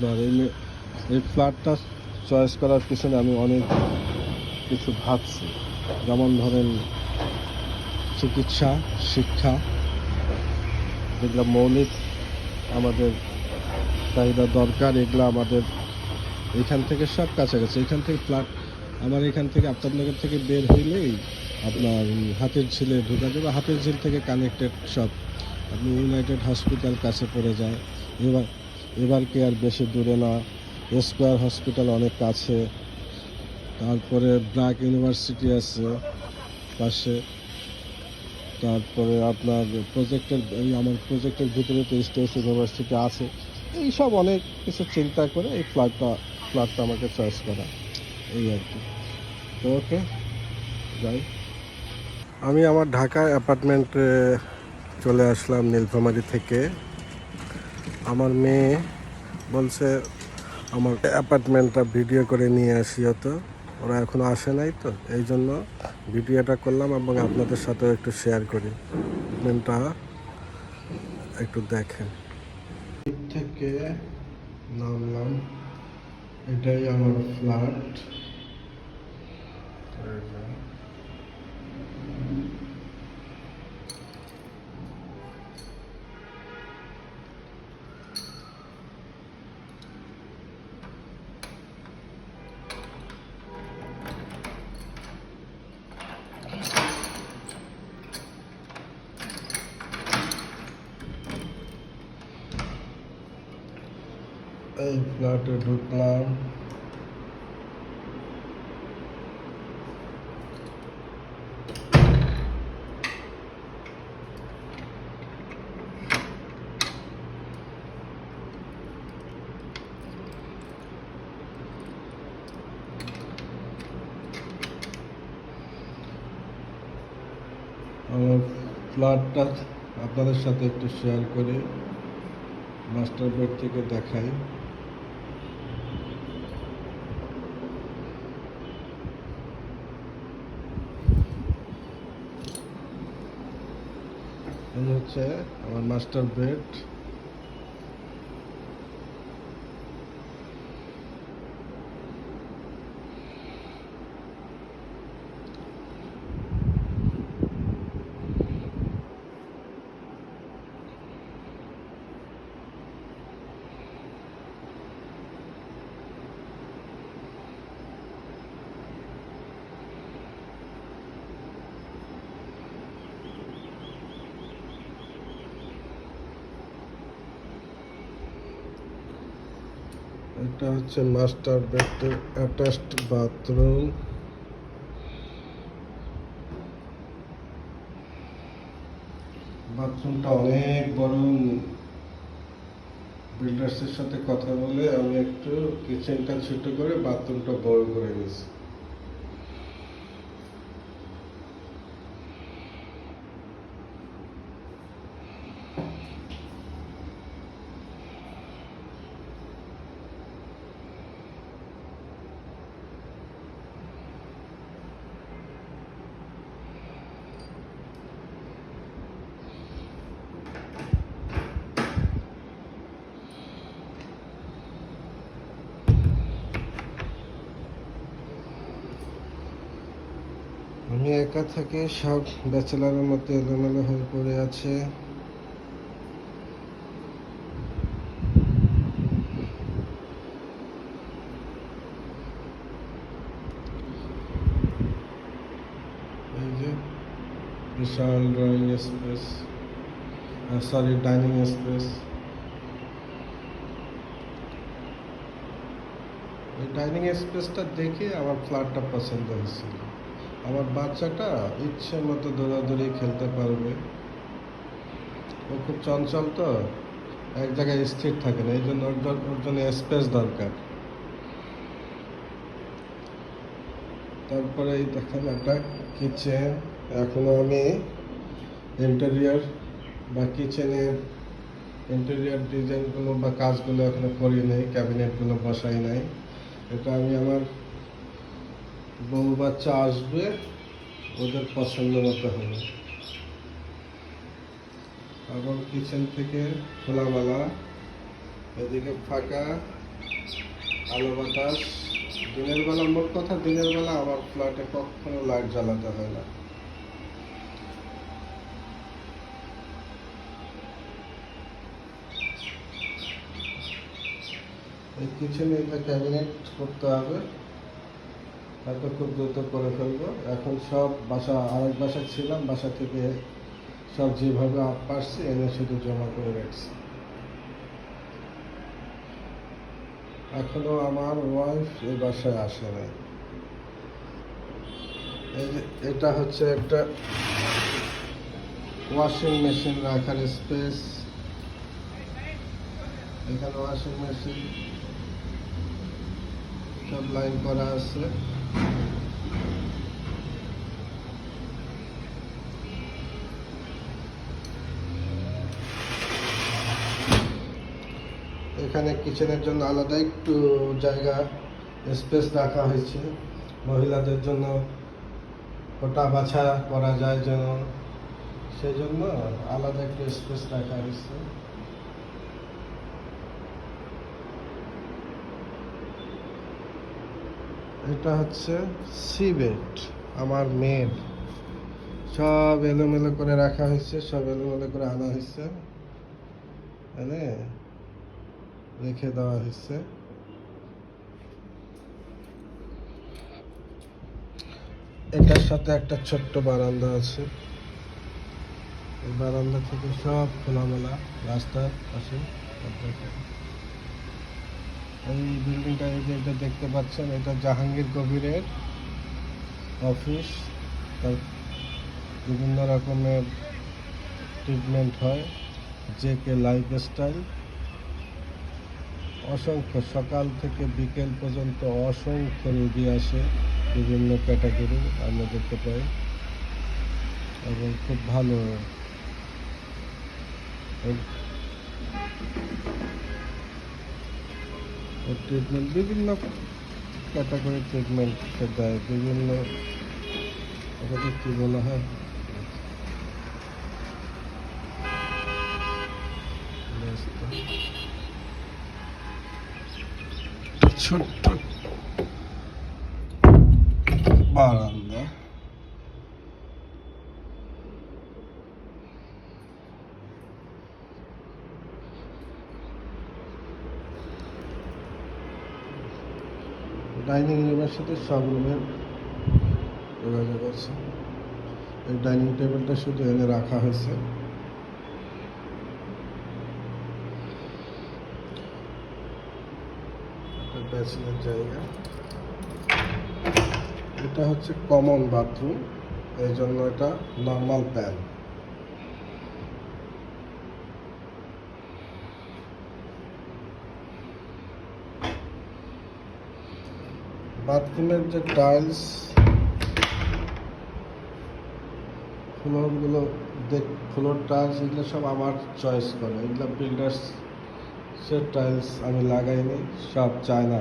আপনার এই এই ফ্ল্যাটটা চয়েস করার পিছনে আমি অনেক কিছু ভাবছি। যেমন ধরেন চিকিৎসা, শিক্ষা, যেগুলো মৌলিক আমাদের চাহিদা দরকার, এগুলো আমাদের এখান থেকে সব কাছাকাছি। এখান থেকে ফ্ল্যাট আমার এখান থেকে আপনাদের থেকে বের হইলেই আপনার হাতের ঝিলে ঢুকা যাবে। হাতের ঝিল থেকে কানেক্টেড সব। আপনি ইউনাইটেড হসপিটাল কাছে পড়ে যায়। এবার এবার কি আর বেশি দূরে না, স্কোয়ার হসপিটাল অনেক কাছে। তারপরে ব্র্যাক ইউনিভার্সিটি আছে পাশে। তারপরে আপনার প্রজেক্টের এই আমার প্রজেক্টের ভিতরে তো স্টেট ইউনিভার্সিটি আছে। এইসব অনেক কিছু চিন্তা করে এই ফ্ল্যাটটা ফ্ল্যাটটা আমাকে চয়েস করা। এই আর কি। তো ওকে, যাই। আমি আমার ঢাকা অ্যাপার্টমেন্টে চলে আসলাম নীলফামারি থেকে। আমার মেয়ে বলছে, আমার অ্যাপার্টমেন্টটা ভিডিও করে নিয়ে আসি তো ওরা এখনও আসে নাই তো। এই জন্য ভিডিওটা করলাম এবং আপনাদের সাথেও একটু শেয়ার করি। অ্যাপার্টমেন্টটা একটু দেখেন। থেকে নামলাম। এটাই আমার ফ্ল্যাট ফ্ল্যাটে ঢুকলাম আমার ফ্ল্যাটটা আপনাদের সাথে একটু শেয়ার করে মাস্টার বেড থেকে দেখাই। এই হচ্ছে আমার মাস্টার বেড এটা হচ্ছে মাস্টার বেডের অ্যাটাচড বাথরুম বাথরুমটা অনেক বড়। বিল্ডার্সের সাথে কথা বলে আমি একটু কিচেনটা ছোট করে বাথরুমটা বড় করে নিয়েছি আমি একা থেকে সব ব্যাচেলারের মধ্যে এলোমেলো হয়ে পড়ে আছে। এই বিশাল drawing space sorry dining space. ওই ডাইনিং স্পেসটা দেখে আমার ফ্ল্যাটটা পছন্দ হয়েছিল। আমার বাচ্চাটা ইচ্ছে মতো দৌড়াদৌড়ি খেলতে পারবে। ও খুব চঞ্চল তো, এক জায়গায় স্থির থাকে না, এই জন্য ওর জন্য স্পেস দরকার। তারপরে এই দেখেন একটা কিচেন এখনও আমি ইন্টেরিয়ার বা কিচেনের ইন্টেরিয়ার ডিজাইনগুলো বা কাজগুলো এখনও করি নাই ক্যাবিনেটগুলো বসাই নাই। এটা আমি আমার বউ বাচ্চা আসবে, ওদের পছন্দ মতো হবে। এবং কিচেন থেকে খোলামেলা, এদিকে ফাঁকা, আলো বাতাস। দিনের বেলা, মোট কথা দিনের বেলা আমার ফ্ল্যাটে কখনো লাইট জ্বালাতে হয় না। এই কিচেনে একটা ক্যাবিনেট করতে হবে। হয়তো খুব দ্রুত করে ফেলব। এখন সব বাসা, আরেক বাসা ছিলাম, বাসা থেকে সব যেভাবে পারছি, এনে শুধু জমা করে রাখছি। এখনও আমার ওয়াইফ এই বাসায় আসে নাই। এটা হচ্ছে একটা ওয়াশিং মেশিন রাখার স্পেস এখানে ওয়াশিং মেশিন সব লাইন করা আছে। এখানে কিচেনের জন্য আলাদা একটু জায়গা, স্পেস রাখা হয়েছে। মহিলাদের জন্য ওটা বাছা করা যায় যেন। সেই জন্য আলাদা একটু স্পেস রাখা হয়েছে। এটা হচ্ছে সিবেট, আমার মেয়ের। সব এলোমেলো করে রাখা হয়েছে, সব এলোমেলো করে আনা হয়েছে। এনে রেখে দেওয়া হয়েছে। এটার সাথে একটা ছোট্ট বারান্দা আছে। এই বারান্দা থেকে সব খোলামেলা রাস্তার পাশে এই বিল্ডিংটা এই যে এটা দেখতে পাচ্ছেন, এটা জাহাঙ্গীর কবিরের অফিস। তার বিভিন্ন রকমের ট্রিটমেন্ট হয় জে কে লাইফ স্টাইল অসংখ্য সকাল থেকে বিকেল পর্যন্ত অসংখ্য রোগী আসে, বিভিন্ন ক্যাটাগরি আমরা দেখতে পাই। এবং খুব ভালো। ট্রিটমেন্ট বিভিন্ন ক্যাটাগরি ট্রিটমেন্ট দেয়, বিভিন্ন কী বলা হয়? ছোট্ট বারান্দা ডাইনিং রুমের সাথে সব রুমের যোগাযোগ আছে। এই ডাইনিং টেবিলটা শুধু এনে রাখা হয়েছে। ব্যাচেলার জায়গা। এটা হচ্ছে কমন বাথরুম এই জন্য এটা নর্মাল প্যান বাথরুমের যে টাইলস ফ্লোরগুলো দেখ ফ্লোর টাইলস এগুলো সব আমার চয়েস করে। এগুলো বিল্ডার্স সে টাইলস আমি লাগাইনি, সব চায়না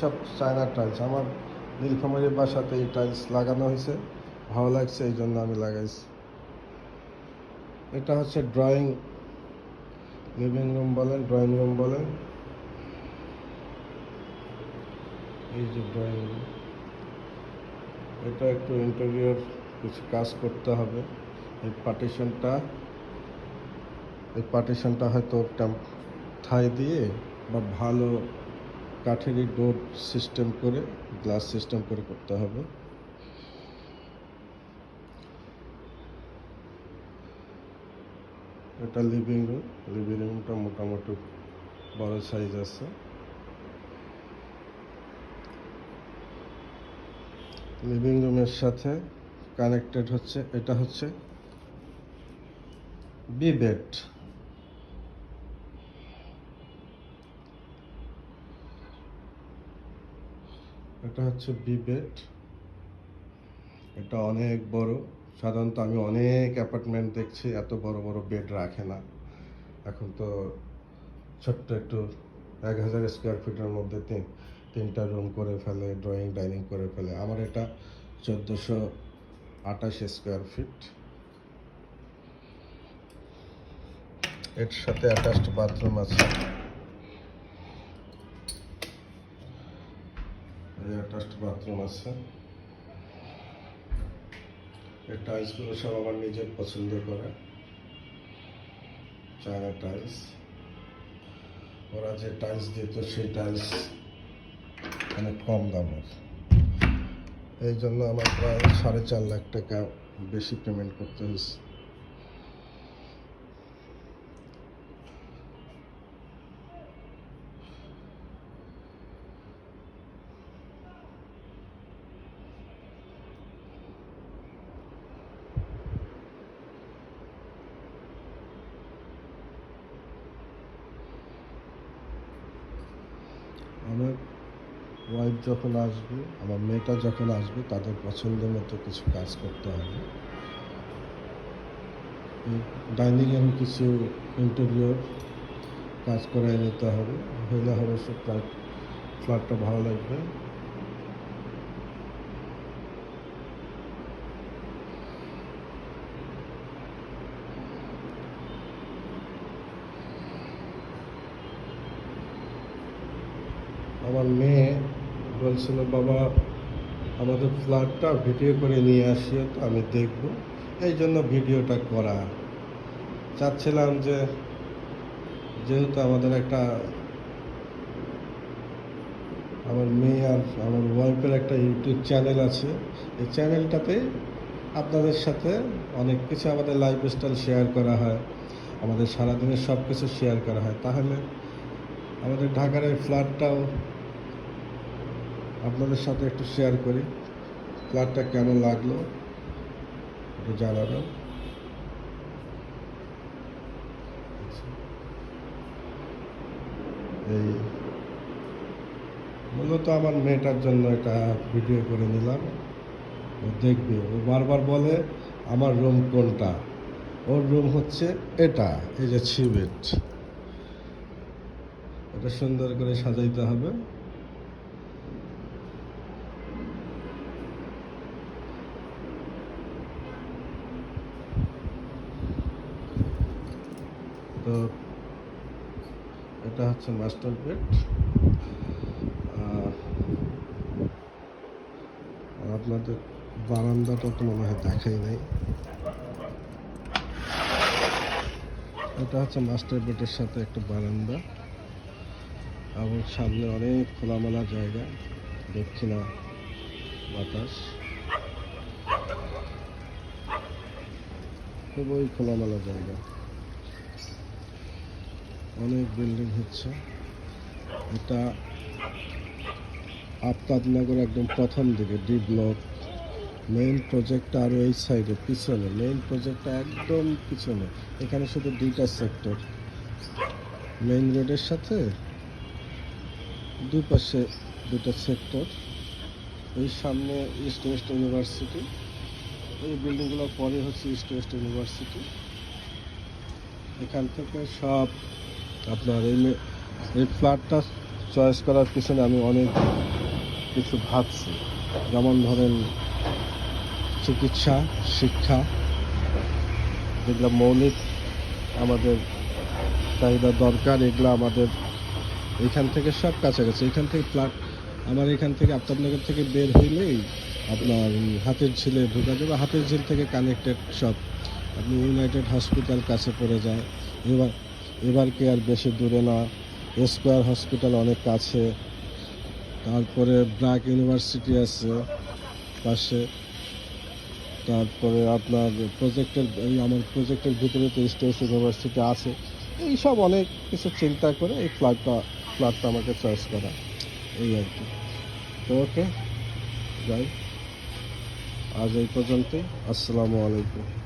সব চায়না টাইলস আমার নীলফামারীর বাসাতে এই টাইলস লাগানো হয়েছে। ভালো লাগছে, এই জন্য আমি লাগাইছি। এটা হচ্ছে ড্রয়িং লিভিং রুম বলেন ড্রয়িং রুম বলেন। এই যে ড্রয়িং রুম এটা একটু ইন্টেরিয়র কিছু কাজ করতে হবে। এই পার্টিশনটা এই পার্টিশনটা হয়তো একটা ঠাই দিয়ে বা ভালো কাঠেরই ডোর সিস্টেম করে গ্লাস সিস্টেম করে করতে হবে। এটা লিভিং রুম লিভিং রুমটা মোটামুটি বড় সাইজ আছে। লিভিং রুমের সাথে কানেক্টেড হচ্ছে, এটা হচ্ছে বি বেড এটা হচ্ছে বি বেড এটা অনেক বড়। সাধারণত আমি অনেক অ্যাপার্টমেন্ট দেখছি, এত বড় বড় বেড রাখে না। এখন তো ছোট্ট একটু এক হাজার স্কোয়ার ফিটের মধ্যে তিন, তিনটা রুম করে ফেলে ড্রয়িং ডাইনিং করে ফেলে। আমার এটা চোদ্দোশো আঠাশ স্কোয়ার ফিট এর সাথে অ্যাটাচড বাথরুম আছে অ্যাটাচড বাথরুম আছে। এই টাইলসগুলো সব আমার নিজের পছন্দ করে। চায়না টাইলস ওরা যে টাইলস দিত, সেই টাইলস অনেক কম দামের। এই জন্য আমার প্রায় সাড়ে চার লাখ টাকা বেশি পেমেন্ট করতে হয়েছে আমার ওয়াইফ যখন আসবে, আমার মেয়েটা যখন আসবে, তাদের পছন্দ মতো কিছু কাজ করতে হবে। ডাইনিংয়েরও কিছু ইন্টেরিয়র কাজ করায় নিতে হবে। হইলে হবে সে ফ্ল্যাট ফ্ল্যাটটা ভালো লাগবে। আমার মেয়ে বলছিল, বাবা, আমাদের ফ্ল্যাটটা ভিডিও করে নিয়ে আসিও তো আমি দেখব। এই জন্য ভিডিওটা করা। চাচ্ছিলাম যে, যেহেতু আমাদের একটা, আমার মেয়ে আর আমার ওয়াইফের একটা ইউটিউব চ্যানেল আছে, এই চ্যানেলটাতে আপনাদের সাথে অনেক কিছু আমাদের লাইফ স্টাইল শেয়ার করা হয়, আমাদের সারাদিনের সব কিছু শেয়ার করা হয়। তাহলে আমাদের ঢাকার এই ফ্ল্যাটটাও আপনাদের সাথে একটু শেয়ার করি ফ্ল্যাটটা কেমন লাগল একটু জানাবেন। এই, মূলত আমার মেয়েটার জন্য এটা ভিডিও করে নিলাম। ও দেখবে, ও বারবার বলে, আমার রুম কোনটা? ওর রুম হচ্ছে এটা, এই যে ছিবেট এটা সুন্দর করে সাজাইতে হবে তো এটা হচ্ছে মাস্টার বেড আপনাদের বারান্দাটা তো মনে হয় দেখাই নাই। এটা হচ্ছে মাস্টার বেডের সাথে একটা বারান্দা। এবং সামনে অনেক খোলামেলা জায়গা, দক্ষিণা বাতাস। খুবই খোলামেলা জায়গা। অনেক বিল্ডিং হচ্ছে। এটা আফতাবনগর একদম প্রথম দিকে, ডি ব্লক। মেইন প্রজেক্টটা আরও এই সাইডে পিছনে। মেইন প্রজেক্টটা একদম পিছনে। এখানে শুধু দুইটা সেক্টর মেইন রোডের সাথে দুই পাশে দুটো সেক্টর এই সামনে ইস্ট ওয়েস্ট ইউনিভার্সিটি এই বিল্ডিংগুলোর পরে হচ্ছে ইস্ট ওয়েস্ট ইউনিভার্সিটি এখান থেকে সব আপনার এই এই ফ্ল্যাটটা চয়েস করার পিছনে আমি অনেক কিছু ভাবছি। যেমন ধরেন, চিকিৎসা, শিক্ষা যেগুলো মৌলিক আমাদের চাহিদা দরকার, এগুলো আমাদের এখান থেকে সব কাছাকাছি। এখান থেকে ফ্ল্যাট আমার এখান থেকে আফতাবনগর থেকে বের হইলেই আপনার হাতের ঝিলে ঢোকা যাবে। হাতের ঝিল থেকে কানেক্টেড সব আপনি ইউনাইটেড হসপিটাল কাছে পড়ে যায়। এবার এবার কে আর বেশি দূরে না স্কোয়ার হসপিটাল অনেক কাছে। তারপরে ব্র্যাক ইউনিভার্সিটি আছে পাশে। তারপরে আপনার প্রজেক্টের আমার প্রজেক্টের ভিতরে তো স্টেস ইউনিভার্সিটি আছে। এই সব অনেক কিছু চিন্তা করে এই ফ্ল্যাটটা ফ্ল্যাটটা আমাকে চয়েস করা। এই আর কি। তো ওকে যাই। আজ এই পর্যন্তই। আসসালামু আলাইকুম।